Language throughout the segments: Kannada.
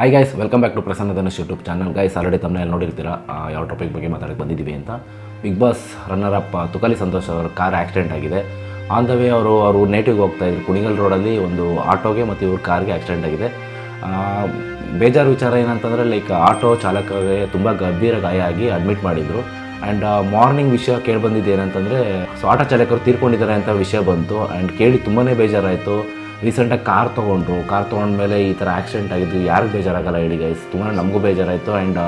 Hi guys welcome back to Prasanna Dhanush YouTube channel guys already ತಮ್ಮಲ್ಲಿ ನೋಡಿರ್ತೀರಾ? ಯಾವ ಟಾಪಿಕ್ ಬಗ್ಗೆ ಮಾತಾಡಕ್ಕೆ ಬಂದಿದ್ದೀವಿ ಅಂತ? Big boss runner up Tukali Santosh ಅವರ ಕಾರ್ ಆಕ್ಸಿಡೆಂಟ್ ಆಗಿದೆ. ಆನ್ ದ ವೇ ಅವರು ಅವರು ನೇಟಿವ್ಗೆ ಹೋಗ್ತಾ ಇದ್ರು. ಕುಣಿಗಲ್ ರೋಡಲ್ಲಿ ಒಂದು ಆಟೋಗೆ ಮತ್ತು ಇವ್ರ ಕಾರ್ಗೆ ಆಕ್ಸಿಡೆಂಟ್ ಆಗಿದೆ. ಬೇಜಾರು ವಿಚಾರ ಏನಂತಂದರೆ ಲೈಕ್ ಆಟೋ ಚಾಲಕರಿಗೆ ತುಂಬ ಗಂಭೀರ ಗಾಯ ಆಗಿ ಅಡ್ಮಿಟ್ ಮಾಡಿದರು. ಆ್ಯಂಡ್ ಮಾರ್ನಿಂಗ್ ವಿಷಯ ಕೇಳಿ ಬಂದಿದ್ದು ಏನಂತಂದರೆ ಸೊ ಆಟೋ ಚಾಲಕರು ತೀರ್ಕೊಂಡಿದ್ದಾರೆ ಅಂತ ವಿಷಯ ಬಂತು. ಆ್ಯಂಡ್ ಕೇಳಿ ತುಂಬಾ ಬೇಜಾರಾಯಿತು. ರೀಸೆಂಟಾಗಿ ಕಾರ್ ತೊಗೊಂಡ್ರು. ಕಾರ್ ತೊಗೊಂಡ್ಮೇಲೆ ಈ ಥರ ಆಕ್ಸಿಡೆಂಟ್ ಆಗಿದ್ದು ಯಾರಿಗೂ ಬೇಜಾರಾಗಲ್ಲ ಹೇಳಿ ಗೈಸ್ ತುಂಬ ನಮಗೂ ಬೇಜಾರಾಯಿತು ಆ್ಯಂಡ್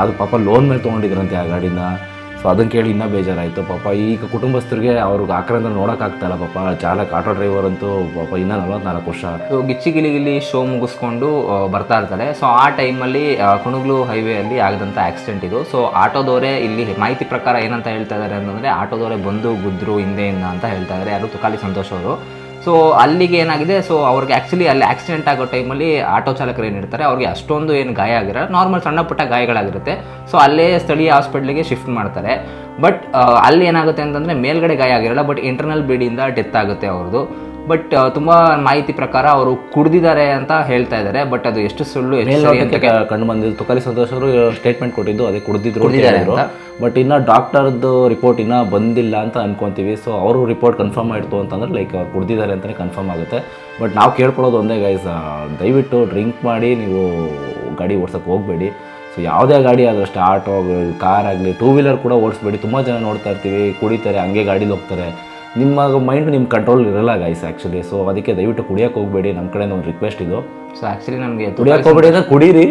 ಅದು ಪಾಪ ಲೋನ್ ಮೇಲೆ ತೊಗೊಂಡಿದ್ರಂತೆ ಆ ಗಾಡಿನ. ಸೊ ಅದನ್ನು ಕೇಳಿ ಇನ್ನೂ ಬೇಜಾರಾಯಿತು. ಪಾಪ ಈಗ ಕುಟುಂಬಸ್ಥರಿಗೆ ಅವ್ರಿಗೆ ಆಕ್ರಂದ್ರೆ ನೋಡೋಕ್ಕಾಗ್ತಾಯಿಲ್ಲ ಪಾಪ. ಚಾಲಕ ಆಟೋ ಡ್ರೈವರ್ ಅಂತೂ ಪಾಪ ಇನ್ನೂ ನಲ್ವತ್ನಾಲ್ಕು ವರ್ಷ. ಸೊ ಗಿಚ್ಚಿ ಗಿಲಿಗಿಲಿ ಶೋ ಮುಗಿಸ್ಕೊಂಡು ಬರ್ತಾ ಇರ್ತಾರೆ. ಸೊ ಆ ಟೈಮಲ್ಲಿ ಕುಣಗ್ಲು ಹೈವೇಯಲ್ಲಿ ಆಗದಂಥ ಆಕ್ಸಿಡೆಂಟ್ ಇದು. ಸೊ ಆಟೋದವರೇ ಇಲ್ಲಿ ಮಾಹಿತಿ ಪ್ರಕಾರ ಏನಂತ ಹೇಳ್ತಾ ಇದ್ದಾರೆ ಅಂತಂದರೆ, ಆಟೋದವರೇ ಬಂದು, ಗುದ್ರು ಹಿಂದೆಯಿಂದ ಅಂತ ಹೇಳ್ತಾ ಇದ್ದಾರೆ. ಯಾರು ತುಕಾಲಿ ಸಂತೋಷ ಅವರು. ಸೊ ಅಲ್ಲಿಗೆ ಏನಾಗಿದೆ? ಸೊ ಅವ್ರಿಗೆ ಆ್ಯಕ್ಚುಲಿ ಅಲ್ಲಿ ಆಕ್ಸಿಡೆಂಟ್ ಆಗೋ ಟೈಮಲ್ಲಿ ಆಟೋ ಚಾಲಕರು ಏನಿರ್ತಾರೆ ಅವ್ರಿಗೆ ಅಷ್ಟೊಂದು ಏನು ಗಾಯ ಆಗಿರಲ್ಲ. ನಾರ್ಮಲ್ ಸಣ್ಣ ಪುಟ್ಟ ಗಾಯಗಳಾಗಿರುತ್ತೆ. ಸೊ ಅಲ್ಲೇ ಸ್ಥಳೀಯ ಹಾಸ್ಪಿಟ್ಲಿಗೆ ಶಿಫ್ಟ್ ಮಾಡ್ತಾರೆ. ಬಟ್ ಅಲ್ಲಿ ಏನಾಗುತ್ತೆ ಅಂತಂದರೆ ಮೇಲ್ಗಡೆ ಗಾಯ ಆಗಿರಲ್ಲ ಬಟ್ ಇಂಟರ್ನಲ್ ಬ್ಲೀಡಿಂದ ಡೆತ್ ಆಗುತ್ತೆ ಅವ್ರದ್ದು. ಬಟ್ ತುಂಬ ಮಾಹಿತಿ ಪ್ರಕಾರ ಅವರು ಕುಡ್ದಿದ್ದಾರೆ ಅಂತ ಹೇಳ್ತಾ ಇದ್ದಾರೆ. ಬಟ್ ಅದು ಎಷ್ಟು ಸುಳ್ಳು ಕಂಡು ಬಂದಿದ್ದು ತುಕಾಲಿ ಸಂತೋಷ್ ಅವರು ಸ್ಟೇಟ್ಮೆಂಟ್ ಕೊಟ್ಟಿದ್ದು ಅದೇ ಕುಡ್ದಿದ್ರು ಬಟ್ ಇನ್ನು ಡಾಕ್ಟರ್ದು ರಿಪೋರ್ಟ್ ಇನ್ನೂ ಬಂದಿಲ್ಲ ಅಂತ ಅನ್ಕೊಂತೀವಿ. ಸೊ ಅವರು ರಿಪೋರ್ಟ್ ಕನ್ಫರ್ಮ್ ಆಯಿತು ಅಂತಂದ್ರೆ ಲೈಕ್ ಅವ್ರು ಕುಡ್ದಿದ್ದಾರೆ ಅಂತಲೇ ಕನ್ಫರ್ಮ್ ಆಗುತ್ತೆ. ಬಟ್ ನಾವು ಕೇಳ್ಕೊಳ್ಳೋದು ಒಂದೇ ಗೈಸ್ ದಯವಿಟ್ಟು ಡ್ರಿಂಕ್ ಮಾಡಿ ನೀವು ಗಾಡಿ ಓಡ್ಸೋಕ್ಕೆ ಹೋಗಬೇಡಿ. ಸೊ ಯಾವುದೇ ಗಾಡಿ ಆದರೂ ಅಷ್ಟೇ ಆಟೋ ಕಾರ್ ಆಗಲಿ ಟೂ ವೀಲರ್ ಕೂಡ ಓಡಿಸ್ಬೇಡಿ. ತುಂಬ ಜನ ನೋಡ್ತಾ ಇರ್ತೀವಿ ಕುಡಿತಾರೆ ಹಂಗೆ ಗಾಡೀಲಿ ಹೋಗ್ತಾರೆ. ನಿಮ್ಮ ಮೈಂಡ್ ನಿಮ್ಮ ಕಂಟ್ರೋಲ್ ಇರಲ್ಲ ಗೈಸ್ ಆ್ಯಕ್ಚುಲಿ ಸೊ ಅದಕ್ಕೆ ದಯವಿಟ್ಟು ಕುಡಿಯೋಕೆ ಹೋಗಬೇಡಿ. ನಮ್ಮ ಕಡೆಯಿಂದ ಒಂದು ರಿಕ್ವೆಸ್ಟ್ ಇದು. ಸೊ ಆ್ಯಕ್ಚುಲಿ ನಮಗೆ ಕುಡಿಯೋಕೆ ಹೋಗಬೇಡಿ ಅಂದರೆ ಕುಡೀರಿ.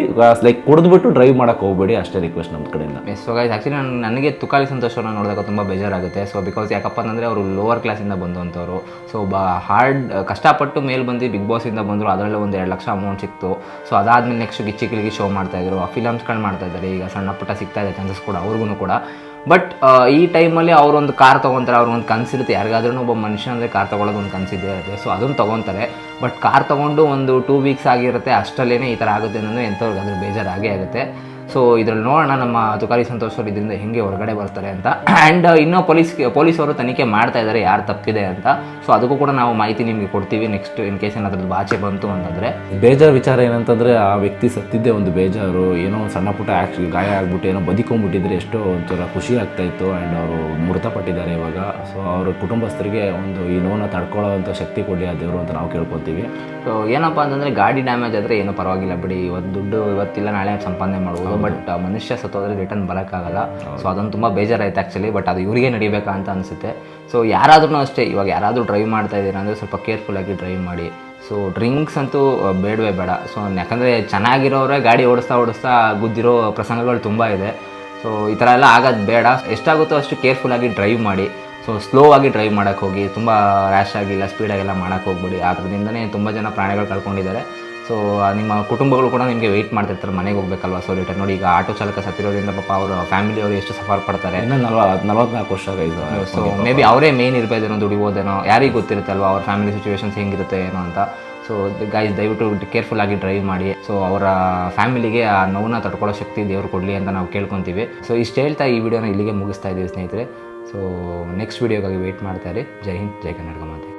ಲೈಕ್ ಕುಡಿದ್ಬಿಟ್ಟು ಡ್ರೈವ್ ಮಾಡೋಕೆ ಹೋಗಬೇಡಿ. ಅಷ್ಟೇ ರಿಕ್ವೆಸ್ಟ್ ನಮ್ಮ ಕಡೆಯಿಂದ. ಸೊ ಗೈಸ್ ಆ್ಯಕ್ಚುಲಿ ನಾನು ನನಗೆ ತುಕಾಲಿ ಸಂತೋಷವನ್ನು ನೋಡಿದಾಗ ತುಂಬ ಬೇಜಾರಾಗುತ್ತೆ. ಸೊ ಬಿಕಾಸ್ ಯಾಕಪ್ಪ ಅಂದರೆ ಅವರು ಲೋವರ್ ಕ್ಲಾಸಿಂದ ಬಂದಂಥವ್ರು ಸೊ ಬ ಹಾರ್ಡ್ ಕಷ್ಟಪಟ್ಟು ಮೇಲೆ ಬಂದು ಬಿಗ್ ಬಾಸಿಂದ ಬಂದರು ಅದರಲ್ಲೇ ಒಂದು ಎರಡು ಲಕ್ಷ ಅಮೌಂಟ್ ಸಿಕ್ತು. ಸೊ ಅದಾದಮೇಲೆ ನೆಕ್ಸ್ಟ್ ಗಿಚ್ಚಿ ಗಿಲಿಗಿ ಶೋ ಮಾಡ್ತಾಯಿದ್ರು ಫಿಲಮ್ಸ್ಗಳು ಮಾಡ್ತಾ ಇದ್ದಾರೆ. ಈಗ ಸಣ್ಣ ಪುಟ್ಟ ಸಿಗ್ತಾ ಇದೆ ಚಾನ್ಸಸ್ ಕೂಡ ಅವ್ರಿಗೂ ಕೂಡ. ಬಟ್ ಈ ಟೈಮಲ್ಲಿ ಅವರೊಂದು ಕಾರ್ ತೊಗೊತಾರೆ ಒಂದು ಕನಸಿರುತ್ತೆ ಯಾರಿಗಾದ್ರೂ ಒಬ್ಬ ಮನುಷ್ಯ ಅಂದರೆ ಕಾರ್ ತೊಗೊಳೋದು ಒಂದು ಕನಸಿದ್ದೇ ಇರುತ್ತೆ ಸೊ ಅದನ್ನು ತೊಗೊತಾರೆ. ಬಟ್ ಕಾರ್ ತೊಗೊಂಡು ಒಂದು ಟೂ ವೀಕ್ಸ್ ಆಗಿರುತ್ತೆ ಅಷ್ಟರಲ್ಲೇ ಈ ಥರ ಆಗುತ್ತೆ ಅನ್ನೋದು ಎಂಥವ್ರಿಗೆ ಅದ್ರ ಬೇಜಾರಾಗೇ ಆಗುತ್ತೆ. ಸೊ ಇದರಲ್ಲಿ ನೋಡೋಣ ನಮ್ಮ ತುಕಾರಿ ಸಂತೋಷ್ ಅವರು ಇದರಿಂದ ಹೆಂಗೆ ಹೊರಗಡೆ ಬರ್ತಾರೆ ಅಂತ. ಆ್ಯಂಡ್ ಇನ್ನೂ ಪೊಲೀಸ್ ಪೊಲೀಸವರು ತನಿಖೆ ಮಾಡ್ತಾ ಇದ್ದಾರೆ ಯಾರು ತಪ್ಪಿದೆ ಅಂತ. ಸೊ ಅದಕ್ಕೂ ಕೂಡ ನಾವು ಮಾಹಿತಿ ನಿಮಗೆ ಕೊಡ್ತೀವಿ ನೆಕ್ಸ್ಟ್ ಇನ್ ಕೇಸ್ ಏನಾದ್ರದ್ದು ಬಾಚೆ ಬಂತು ಅಂತಂದರೆ. ಬೇಜಾರು ವಿಚಾರ ಏನಂತಂದರೆ ಆ ವ್ಯಕ್ತಿ ಸತ್ತಿದ್ದೇ ಒಂದು ಬೇಜಾರು ಏನೋ ಒಂದು ಸಣ್ಣ ಪುಟ್ಟ ಆ್ಯಕ್ಚುಲಿ ಗಾಯ ಆಗ್ಬಿಟ್ಟು ಏನೋ ಬದುಕೊಂಡ್ಬಿಟ್ಟಿದ್ರೆ ಎಷ್ಟೋ ಒಂಥರ ಖುಷಿ ಆಗ್ತಾ ಇತ್ತು. ಆ್ಯಂಡ್ ಅವರು ಮೃತಪಟ್ಟಿದ್ದಾರೆ ಇವಾಗ. ಸೊ ಅವರ ಕುಟುಂಬಸ್ಥರಿಗೆ ಒಂದು ಈ ನೋವನ್ನ ತಡ್ಕೊಳ್ಳೋವಂಥ ಶಕ್ತಿ ಕೊಡಲಿ ಆ ದೇವರು ಅಂತ ನಾವು ಕೇಳ್ಕೊತೀವಿ ಸೊ ಏನಪ್ಪ ಅಂತಂದರೆ ಗಾಡಿ ಡ್ಯಾಮೇಜ್ ಆದರೆ ಏನೂ ಪರವಾಗಿಲ್ಲ ಬಿಡಿ. ಇವತ್ತು ದುಡ್ಡು ಇವತ್ತಿಲ್ಲ ನಾಳೆ ಸಂಪಾದನೆ ಮಾಡ್ಬೋದು. ಬಟ್ ಮನುಷ್ಯ ಸತ್ತೋದ್ರೆ ರಿಟರ್ನ್ ಬರೋಕ್ಕಾಗಲ್ಲ. ಸೊ ಅದೊಂದು ತುಂಬ ಬೇಜಾರಾಯ್ತು ಆ್ಯಕ್ಚುಲಿ ಬಟ್ ಅದು ಇವರಿಗೆ ನಡಿಬೇಕಾ ಅಂತ ಅನಿಸುತ್ತೆ. ಸೊ ಯಾರಾದ್ರೂ ಅಷ್ಟೇ ಇವಾಗ ಯಾರಾದರೂ ಡ್ರೈವ್ ಮಾಡ್ತಾ ಇದ್ದೀರಾ ಅಂದರೆ ಸ್ವಲ್ಪ ಕೇರ್ಫುಲ್ಲಾಗಿ ಡ್ರೈವ್ ಮಾಡಿ. ಸೊ ಡ್ರಿಂಕ್ಸ್ ಅಂತೂ ಬೇಡವೇ ಬೇಡ. ಸೊ ಯಾಕಂದರೆ ಚೆನ್ನಾಗಿರೋರೇ ಗಾಡಿ ಓಡಿಸ್ತಾ ಓಡಿಸ್ತಾ ಗುದ್ದಿರೋ ಪ್ರಸಂಗಗಳು ತುಂಬ ಇದೆ. ಸೊ ಈ ಥರ ಎಲ್ಲ ಆಗೋದು ಬೇಡ. ಎಷ್ಟಾಗುತ್ತೋ ಅಷ್ಟು ಕೇರ್ಫುಲ್ಲಾಗಿ ಡ್ರೈವ್ ಮಾಡಿ. ಸೊ ಸ್ಲೋ ಆಗಿ ಡ್ರೈವ್ ಮಾಡೋಕ್ಕೆ ಹೋಗಿ ತುಂಬ ರ್ಯಾಶ್ ಆಗಿಲ್ಲ ಸ್ಪೀಡಾಗೆಲ್ಲ ಮಾಡೋಕ್ಕೆ ಹೋಗ್ಬಿಡಿ. ಅದರಿಂದನೇ ತುಂಬ ಜನ ಪ್ರಾಣಿಗಳು ಕಳ್ಕೊಂಡಿದ್ದಾರೆ. ಸೊ ನಿಮ್ಮ ಕುಟುಂಬಗಳು ಕೂಡ ನಿಮಗೆ ವೆಯ್ಟ್ ಮಾಡ್ತಿರ್ತಾರೆ ಮನೆಗೆ ಹೋಗ್ಬೇಕಲ್ವಾ? ಸೊ ರಿಟರ್ನ್ ನೋಡಿ ಈಗ ಆಟೋ ಚಾಲಕ ಸತ್ತಿರೋದ್ರಿಂದ ಪಾಪ ಅವರ ಫ್ಯಾಮಿಲಿಯವರು ಎಷ್ಟು ಸಫರ್ ಪಡ್ತಾರೆ? ಇನ್ನೂ ನಲ್ವತ್ನಾಲ್ಕು ವರ್ಷ ಗೈಸ್ ಸೊ ಮೇ ಬಿ ಅವರೇ ಮೇನ್ ಇರ್ಬೋದೇನೋ ದುಡಿಬೋದೇನೋ. ಯಾರಿಗೆ ಗೊತ್ತಿರುತ್ತೆ ಅಲ್ವಾ ಅವ್ರ ಫ್ಯಾಮಿಲಿ ಸಿಚುವೇಶನ್ಸ್ ಹೆಂಗಿರುತ್ತೆ ಏನೋ ಅಂತ? ಸೊ ಗೈಸ್ ದಯವಿಟ್ಟು ಕೇರ್ಫುಲ್ ಆಗಿ ಡ್ರೈವ್ ಮಾಡಿ. ಸೊ ಅವರ ಫ್ಯಾಮಿಲಿಗೆ ಆ ನೋವನ್ನ ತಡ್ಕೊಳ್ಳೋ ಶಕ್ತಿ ದೇವ್ರು ಕೊಡಲಿ ಅಂತ ನಾವು ಕೇಳ್ಕೊತೀವಿ. ಸೊ ಇಷ್ಟು ಹೇಳ್ತಾ ಈ ವಿಡಿಯೋನ ಇಲ್ಲಿಗೆ ಮುಗಿಸ್ತಾ ಇದ್ದೀವಿ ಸ್ನೇಹಿತರೆ. ಸೊ ನೆಕ್ಸ್ಟ್ ವಿಡಿಯೋಗಾಗಿ ವೆಯ್ಟ್ ಮಾಡ್ತಾ ಇರಿ. ಜೈ ಹಿಂದ್ ಜೈ ಕರ್ನಾಟಕ ಮಾತೆ.